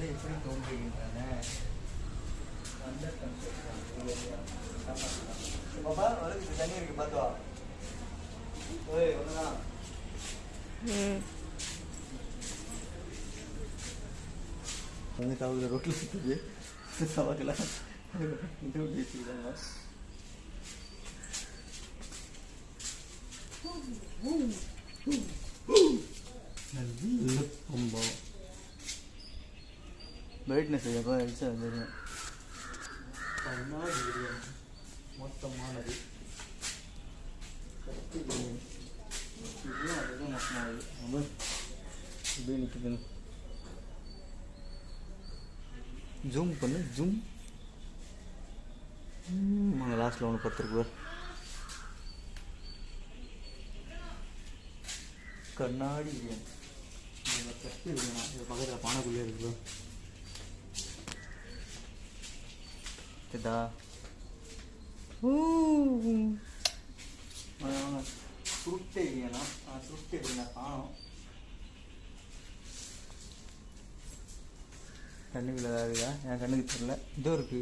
ini kan hmm. tahu udah roti itu ya. Sama kelas itu udah sih kan mas. Brightness எப்போ அடிச்சா தெரியும் கண்ணாடி. மொத்தமானது கத்தி விரியம். இதுவும் அதுவும் மொத்தமானது ரொம்ப இப்படியே நிற்குதுன்னு ஜூம் பண்ணு ஜூம் அங்கே லாஸ்ட்டில் ஒன்று பத்துருக்கு கண்ணாடி விரியம். இதுல இது பக்கத்தில் பானைக்குள்ளே இருக்கு இதா சுருட்டை வேணும் சுருட்டை வேணும் காணும். கண்ணுக்குள்ள ஏதாவது இருக்கா என் கண்ணுக்கு தெரியல. இதோ இருக்கு.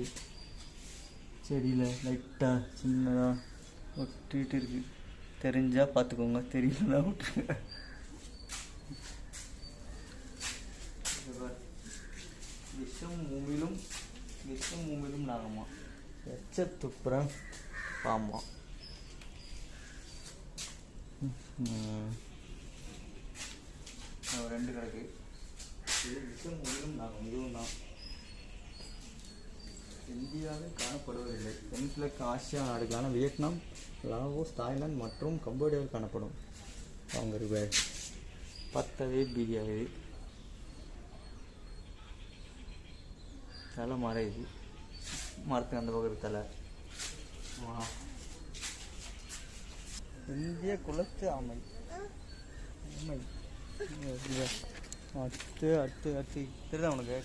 செடியில் லைட்டாக சின்னதாக ஒட்டிட்டு இருக்கு. தெரிஞ்சா பார்த்துக்கோங்க. தெரியலன்னா விட்டுருங்க. விஷம் உமிழும் விஷம் உமிழும் நாகமா எச்ச துப்புரம் பாமா ரெண்டு கிடக்கு. இது விஷம் உமிழும் நாகம் இதுவும் தான். இந்தியாவில் காணப்படுவதில்லை. தென்கிழக்கு ஆசியா நாடுகளான வியட்நாம் லாவோஸ் தாய்லாந்து மற்றும் கம்போடியாவில் காணப்படும். அவங்க இருக்கு பத்தவே பிரியாணி தலை மறையுது மரத்துக்கு அந்த பக்கம் இருக்கு தலை. வா. இந்திய குலத்து ஆமை. ஆமை. அடுத்து அடுத்து அடுத்து தெரியுதா உனக்கு?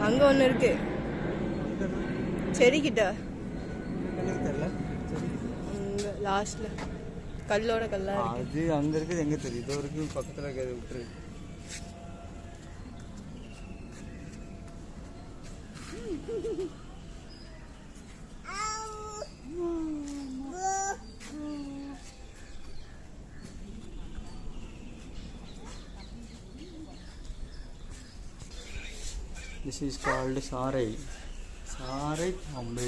அங்கே ஒன்று இருக்கு அங்க இருக்கு. செடிக்கிட்ட. லாஸ்ட்டில் கல்லோட கல்லா அது அங்க இருக்குது எங்க தெரியும் இதோ இருக்கு பக்கத்துல இருக்கிறது விட்டுரு. திஸ் இஸ் கால்டு சாரை காரை பாம்பு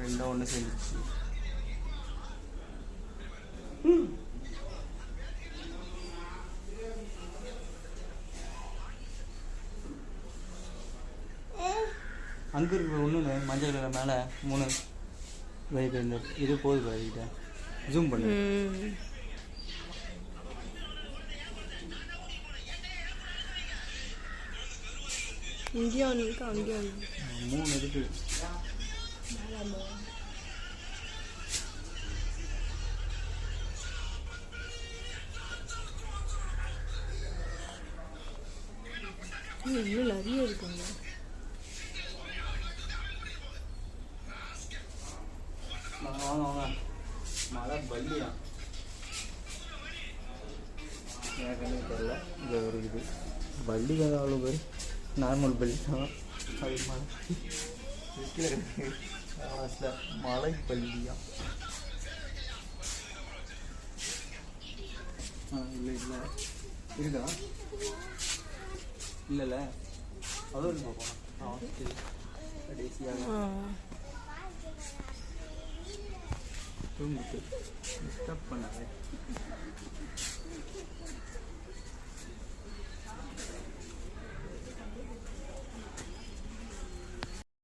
ரெண்டும் ஒன்று சேர்ந்துச்சு அங்கே இருக்கிற ஒன்று மஞ்சள் கலர் மேலே மூணு பைக் இந்த இது போகுது பாருக்கிட்ட ஜூம் பண்ணு இங்கேயும் ஒன்று இருக்கு அங்கேயும் ஒன்று. மூணு இருக்கு. இன்னும் நிறைய இருக்குங்க. மழை பல்லியா? எனக்கு தெரியல. இது. பல்லி தான் அவ்வளோ பேர்? நார்மல் பல்லி தான் அது. லாஸ்ட்ல மலை பல்லியா இல்லை இல்லை இருக்கா இல்லைல்ல அதுவும் ஆ சரி கடைசியாக தூங்கிட்டு டிஸ்டர்ப் பண்ணாதே